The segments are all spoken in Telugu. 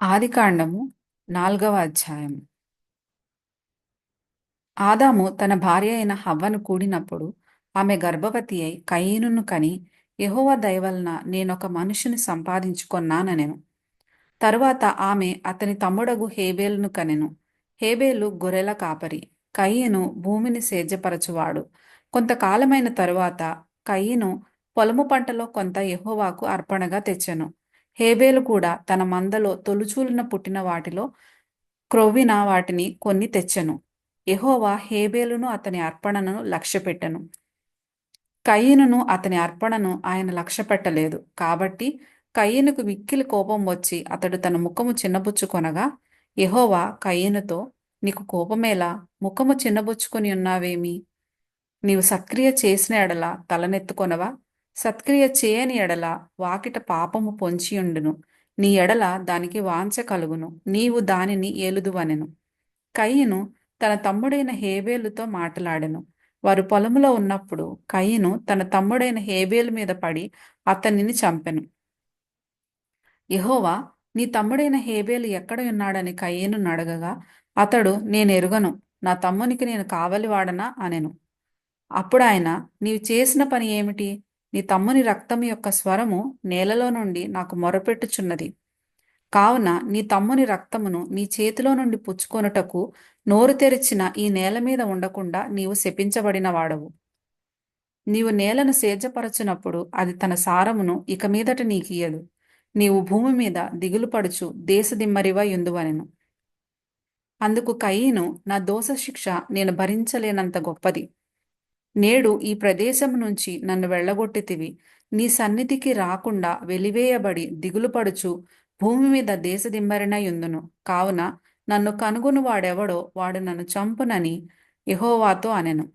ఆదికాండము నాల్గవ అధ్యాయం ఆదాము తన భార్య అయిన హవ్వను కూడినప్పుడు ఆమె గర్భవతి అయి కయీనును కని యహోవ దయవలన నేనొక మనుషుని సంపాదించుకొన్నానెను తరువాత ఆమె అతని తమ్ముడగు హేబేలును కనెను. హేబేలు గొర్రెల కాపరి కయ్యను భూమిని సేద్యపరచువాడు. కొంతకాలమైన తరువాత కయ్యను పొలము పంటలో కొంత యహోవాకు అర్పణగా తెచ్చెను. హేబేలు కూడా తన మందలో తొలుచూలిన పుట్టిన వాటిలో క్రొవ్విన వాటిని కొన్ని తెచ్చెను. ఎహోవా హేబేలును అతని అర్పణను లక్ష్యపెట్టెను. కయీనును అతని అర్పణను ఆయన లక్ష్యపెట్టలేదు. కాబట్టి కయ్యనుకు మిక్కిలి కోపం వచ్చి అతడు తన ముఖము చిన్నబుచ్చుకొనగా ఎహోవా కయ్యనుతో నీకు కోపమేలా? ముఖము చిన్నబుచ్చుకొని ఉన్నావేమి? నీవు సక్రియ చేసిన ఎడల తలనెత్తుకొనవా? సత్క్రియ చేయని ఎడల వాకిట పాపము పొంచియుండును. నీ ఎడల దానికి వాంఛ కలుగును. నీవు దానిని ఏలుదువనెను. కయ్యను తన తమ్ముడైన హేబేలుతో మాట్లాడెను. వారు పొలంలో ఉన్నప్పుడు కయ్యను తన తమ్ముడైన హేబేలు మీద పడి అతనిని చంపెను. యహోవా నీ తమ్ముడైన హేబేలు ఎక్కడ ఉన్నాడని కయ్యను నడగగా అతడు నేను ఎరుగను నా తమ్మునికి నేను కావలివాడనా? అనెను. అప్పుడు ఆయన నీవు చేసిన పని ఏమిటి? నీ తమ్ముని రక్తం యొక్క స్వరము నేలలో నుండి నాకు మొరపెట్టుచున్నది. కావున నీ తమ్ముని రక్తమును నీ చేతిలో నుండి పుచ్చుకొనుటకు నోరు తెరిచిన ఈ నేల మీద ఉండకుండా నీవు శపించబడిన వాడవు నీవు నేలను సేద్యపరచునప్పుడు అది తన సారమును ఇక మీదట నీకియదు నీవు భూమి మీద దిగులు పడుచు దేశదిమ్మరివా ఎందువనెను అందుకు కయ్యను నా దోష శిక్ష నేను భరించలేనంత గొప్పది. నేడు ఈ ప్రదేశం నుంచి నన్ను వెళ్ళగొట్టితివి. నీ సన్నిధికి రాకుండా వెలివేయబడి దిగులుపడుచు భూమి మీద దేశదిమ్మరిన యుందును కావున నన్ను కనుగొను వాడెవడో వాడు నన్ను చంపునని యహోవాతో అనెను.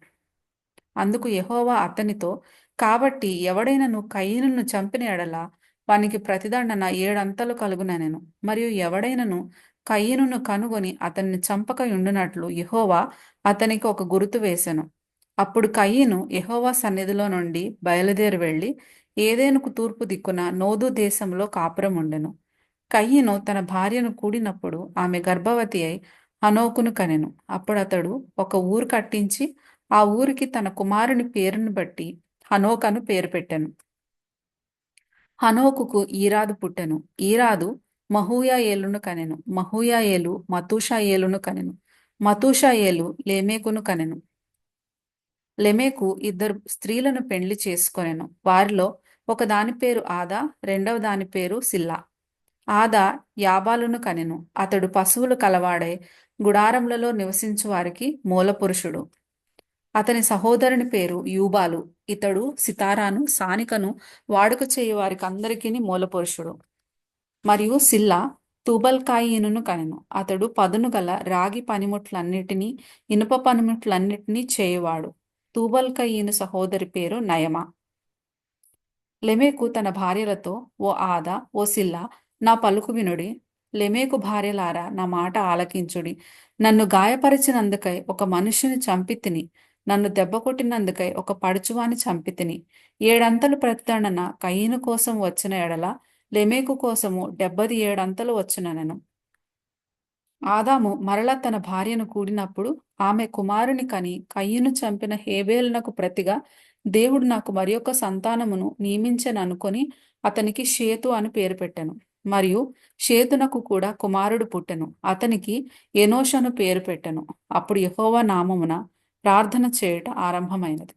అందుకు యహోవా అతనితో కాబట్టి ఎవడైనను కయ్యను చంపిన ఎడల వానికి ప్రతిదండన ఏడంతలు కలుగుననెను. మరియు ఎవడైనను కయ్యనును కనుగొని అతన్ని చంపక ఉండునట్లు అతనికి ఒక గుర్తు వేసెను. అప్పుడు కయ్యను యహోవా సన్నిధిలో నుండి బయలుదేరి వెళ్ళి ఏదేనుకు తూర్పు దిక్కున నోదు దేశంలో కాపురం ఉండెను. కయ్యను తన భార్యను కూడినప్పుడు ఆమె గర్భవతి అయి హనోకును కనెను. అప్పుడు అతడు ఒక ఊరు కట్టించి ఆ ఊరికి తన కుమారుని పేరును బట్టి హనోకను పేరు పెట్టెను. హనోకుకు ఈరాదు పుట్టెను. ఈరాదు మహూయాయేలును కనెను. మహూయాయేలు మతూషాయేలును కనెను. మతూషాయేలు లేమేకును కనెను. లెమేకు ఇద్దరు స్త్రీలను పెండ్లి చేసుకొనెను. వారిలో ఒక దాని పేరు ఆదా రెండవ దాని పేరు సిల్లా. ఆదా యాబాలును కనెను. అతడు పశువులు కలవాడే గుడారములలో నివసించు వారికి మూలపురుషుడు. అతని సహోదరుని పేరు యూబాలు. ఇతడు సితారాను సానికను వాడుక చేయు వారికి అందరికీ మూలపురుషుడు. మరియు సిల్లా తూబల్కాయినును కనెను. అతడు పదును గల రాగి పనిముట్లన్నిటినీ ఇనుప పనిముట్లన్నిటినీ చేయువాడు. తూబల్కయీను సహోదరి పేరు నయమ. లెమేకు తన భార్యలతో ఓ ఆదా ఓ సిల్లా నా పలుకు వినుడి. లెమేకు భార్యలారా నా మాట ఆలకించుడి. నన్ను గాయపరిచినందుకై ఒక మనుష్యుని చంపితిని నన్ను దెబ్బ కొట్టినందుకై ఒక పడుచువాని చంపితిని ఏడంతలు ప్రతిదండన కయ్యను కోసం వచ్చిన ఎడల లెమేకు కోసము డెబ్బది ఏడంతలు వచ్చుననెను. ఆదాము మరల తన భార్యను కూడినప్పుడు ఆమె కుమారుని కని కయ్యను చంపిన హేబేలునకు ప్రతిగా దేవుడు నాకు మరి ఒక సంతానమును నియమించననుకొని అతనికి షేతు అని పేరు పెట్టెను. మరియు షేతునకు కూడా కుమారుడు పుట్టెను. అతనికి ఎనోషను పేరు పెట్టెను. అప్పుడు యహోవా నామమున ప్రార్థన చేయుట ఆరంభమైనది.